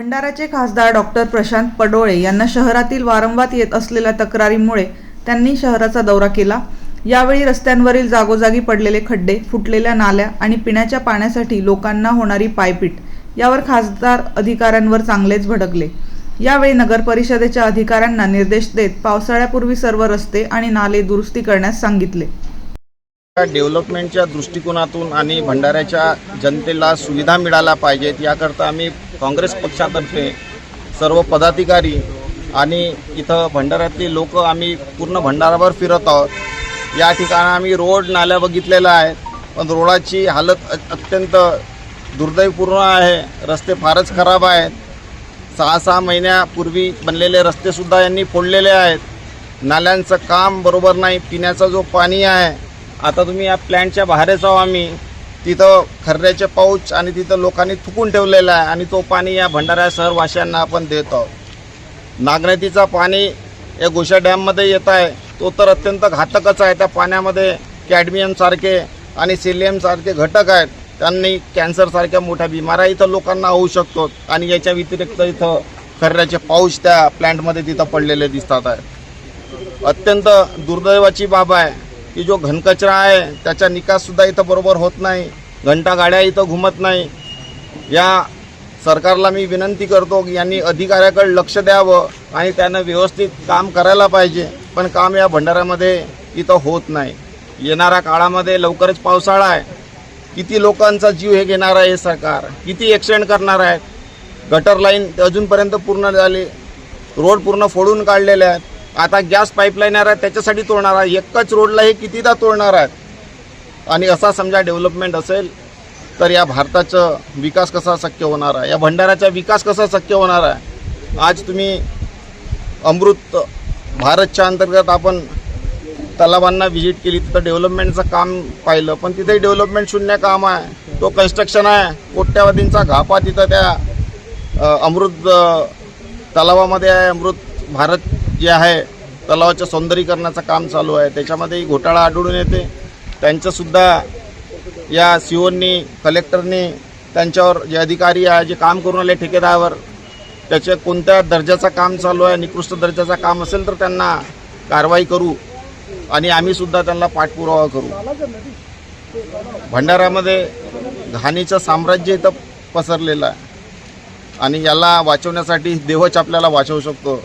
भंडाराचे खासदार डॉक्टर प्रशांत पडोळे यांना शहरातील वारंवार येत असलेल्या तक्रारीमुळे त्यांनी शहराचा दौरा केला. यावेळी रस्त्यांवरील जागोजागी पडलेले खड्डे फुटलेल्या नाल्या आणि पिण्याच्या पाण्यासाठी लोकांना होणारी पायपीट यावर खासदार अधिकाऱ्यांवर चांगलेच भडकले. यावेळी नगर परिषदेच्या अधिकाऱ्यांना निर्देश देत पावसाळ्यापूर्वी सर्व रस्ते आणि नाले दुरुस्ती करण्यास सांगितले. डेव्हलपमेंटच्या दृष्टिकोनातून आणि भंडाऱ्याच्या जनतेला सुविधा मिळाल्या पाहिजेत याकरता आम्ही काँग्रेस पक्षातर्फे सर्व पदाधिकारी आणि इथं भंडाऱ्यातली लोक आम्ही पूर्ण भंडाराभर फिरत आहोत. या ठिकाणी आम्ही रोड नाल्या बघितलेल्या आहेत पण रोडाची हालत अ- अत्यंत दुर्दैवपूर्ण आहे. रस्ते फारच खराब आहेत. सहा सहा महिन्यापूर्वी बनलेले रस्तेसुद्धा यांनी फोडलेले आहेत. नाल्यांचं काम बरोबर नाही पिण्याचा जो पाणी आहे आता तुम्ही या प्लॅन्टच्या बाहेरच आहो आम्ही. तिथं खर्ऱ्याचे पाऊच आणि तिथं लोकांनी थुकून ठेवलेला आहे आणि तो पाणी या भंडारा शहरवासियांना आपण देत आहोत. नागनदीचा पाणी या गोशा डॅममध्ये येत आहे. तो तर अत्यंत घातकच आहे. त्या पाण्यामध्ये कॅडमियमसारखे आणि सिलियमसारखे घटक आहेत. त्यांनी कॅन्सरसारख्या मोठ्या बिमाऱ्या इथं लोकांना होऊ शकतो आणि याच्या व्यतिरिक्त इथं खर्ऱ्याचे पाऊच त्या प्लॅन्टमध्ये तिथं पडलेले दिसतात आहे. अत्यंत दुर्दैवाची बाब आहे. की जो घनकचरा आहे त्याचा निकाससुद्धा इथं बरोबर होत नाही. घंटा गाड्या इथं घुमत नाही. या सरकारला मी विनंती करतो की यांनी अधिकाऱ्याकडे लक्ष द्यावं आणि त्यानं व्यवस्थित काम करायला पाहिजे. पण काम या भंडाऱ्यामध्ये इथं होत नाही. येणाऱ्या काळामध्ये लवकरच पावसाळा आहे. किती लोकांचा जीव हे घेणार आहे हे सरकार? किती एक्सटेंड करणार आहेत? गटर लाईन अजूनपर्यंत पूर्ण झाली. रोड पूर्ण फोडून काढलेले आहेत. आता गॅस पाईपलाईन आहे त्याच्यासाठी तोडणार आहे. एकच रोडला हे कितीदा तोडणार आहेत आणि असा समजा डेव्हलपमेंट असेल तर या भारताचं विकास कसा शक्य होणार आहे? या भंडाऱ्याचा विकास कसा शक्य होणार आहे? आज तुम्ही अमृत भारतच्या अंतर्गत आपण तलावांना व्हिजिट केली तिथं डेव्हलपमेंटचं काम पाहिलं पण तिथे डेव्हलपमेंट शून्य काम आहे. तो कन्स्ट्रक्शन आहे. कोट्यावधींचा घापा तिथं त्या अमृत तलावामध्ये आहे. अमृत भारत जे आहे तलावाच्या सौंदर्यीकरणाचं काम चालू आहे. त्याच्यामध्येही घोटाळा आढळून येते. त्यांचंसुद्धा या सीओनी कलेक्टरनी त्यांच्यावर जे अधिकारी आहे जे काम करून आले ठेकेदारावर त्याच्या कोणत्या दर्जाचं काम चालू आहे निकृष्ट दर्जाचं काम असेल तर त्यांना कारवाई करू आणि आम्हीसुद्धा त्यांना पाठपुरावा करू. भंडारामध्ये घाणीचं साम्राज्य इथं पसरलेलं आहे. आणि याला वाचवण्यासाठी देवच आपल्याला वाचवू शकतो.